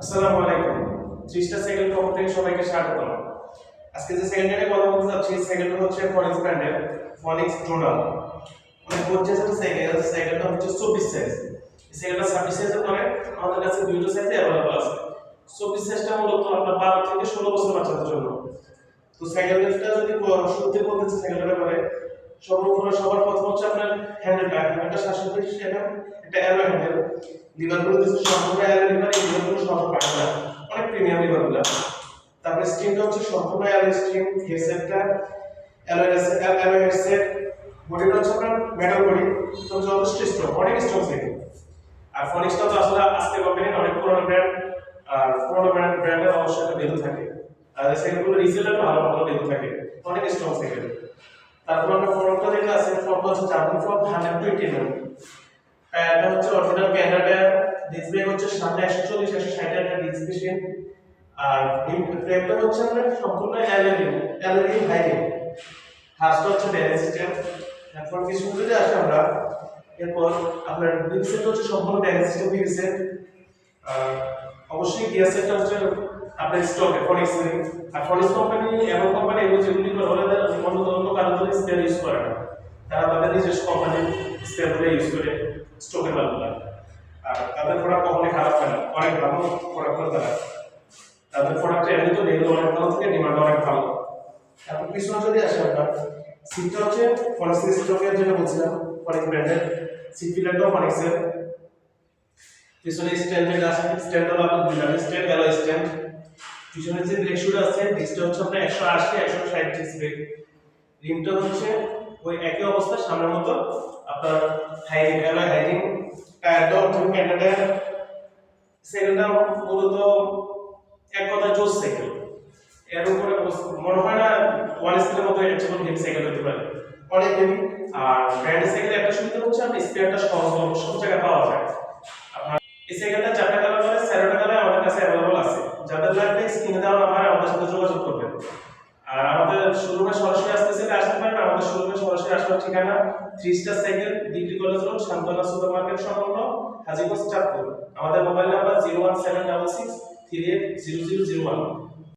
আসসালামু আলাইকুম। ত্রিশটা সেকেন্ড পক্ষ থেকে সবাইকে স্বাগত আজকে যে সেকেন্ডে কথা বলতে যাচ্ছি সেকেন্ডটা হচ্ছে ফনিক্স ব্র্যান্ডের ফনিক্স টোনাল মানে হচ্ছে সাইকেল সাইকেলটা হচ্ছে চব্বিশ সাইজ সাইকেলটা ছাব্বিশ সাইজের পরে আমাদের কাছে দুইটা সাইজে অ্যাভেলেবল আছে। চব্বিশ সাইজটা মূলত আপনার বারো থেকে ষোলো বছর বাচ্চাদের জন্য। তো সাইকেলটা যদি শুরুতে বলতে সাইকেলটার ব্যাপারে সর্বপ্রথম সবার প্রথম হচ্ছে আপনার হ্যান্ডেলটা হ্যান্ডেলটা শাসন সেটা, একটা অ্যালো হ্যান্ডেল লিভারগুলো দিচ্ছে সম্পূর্ণ অ্যালো লিভার এই লিভারগুলো পায় না অনেক প্রিমিয়াম লিভারগুলো তারপরে স্ক্রিনটা হচ্ছে সম্পূর্ণ অ্যালো স্ক্রিন হেডসেটটা অ্যালো অ্যালো হেডসেট বডিটা হচ্ছে আপনার মেটাল বডি তো যথেষ্ট স্ট্রং অনেক স্ট্রং সাইকেল আর ফনিক্সটা তো আসলে আজকে কোম্পানির অনেক পুরোনো ব্র্যান্ড আর পুরোনো ব্র্যান্ড ব্র্যান্ডের অবশ্যই একটা ভ্যালু থাকে। আর সেগুলো রিসেলার ভালো ভালো ভ্যালু থাকে। অনেক স্ট্রং সাইকেল তারপর আমরা ফ্রন্টটা যেটা আছে ফ্রন্ট হচ্ছে German front hundred twenty M এটা হচ্ছে অরিজিনাল ক্যানাডা ডিসপ্লে হচ্ছে সামনে একশো চল্লিশ, একশো ষাট একটা ডিসপ্লে আর ফ্রেমটা হচ্ছে আমরা সম্পূর্ণ অ্যালুমিনিয়াম অ্যালুমিনিয়াম হাইডিং হাসটা হচ্ছে ব্যালেন্স সিস্টেম এখন কিছু যদি আসে আমরা। এরপর আপনার ডিসপ্লে হচ্ছে সম্পূর্ণ ব্যালেন্স সিস্টেম অবশ্যই গিয়ার সেটটা হচ্ছে আপনার স্টকে ফনিক্স আর ফনিক্স কোম্পানি এমন কোম্পানি এগুলো যেগুলি করে জন্য স্পেয়ার ইউজ করে না তারা তাদের নিজস্ব কোম্পানির স্পেয়ারগুলো ইউজ করে স্টকের বালগুলো আর তাদের প্রোডাক্ট কখনোই খারাপ হয় না। অনেক ভালো প্রোডাক্ট করে তারা। তাদের প্রোডাক্টটা এমনি তো রেগুলো অনেক ভালো থাকে ডিমান্ড অনেক ভালো। তারপর পিছনে যদি আসে আপনার সিটটা হচ্ছে ফনিক্স স্টকের যেটা বলছিলাম ফনিক্স ব্র্যান্ডের সিট ফিলারটাও ফনিক্সের পিছনে স্ট্যান্ড আছে স্ট্যান্ড হলো আপনার দুইটা স্ট্যান্ড গেল স্ট্যান্ড পিছনে যে ব্রেক শুট আছে ডিস্কটা হচ্ছে আপনার একশো আশি, একশো ষাট ডিস্ক ব্রেক রিমটা হচ্ছে ওই একই অবস্থা, সামনের মতো। আপনার হাইডিং গেল হাইডিং টায়ারটাও সাইকেলটা মূলত এক কথা জোস সাইকেল এর উপরে মনে হয় না ওয়ান স্পিডের মতো চেয়ে হেভি সাইকেল হতে পারে। অনেক হেভি আর ব্র্যান্ড সাইকেল একটা সুবিধা হচ্ছে আপনি স্পেয়ারটা সহজ, সব জায়গায় পাওয়া যায়। আপনার এই সাইকেলটা চারটা কালার করে স্যারোটা কালার আমাদের কাছে অ্যাভেলেবল আছে। যাদের লাগবে স্ক্রিনে দেওয়া নাম্বারে আমাদের সাথে যোগাযোগ সরাসরি ঠিকানা three star cycle degree college road Shantona super market সংলগ্ন হাজিগঞ্জ চাঁদপুর। আমাদের mobile number zero one seven double six three eight zero zero zero one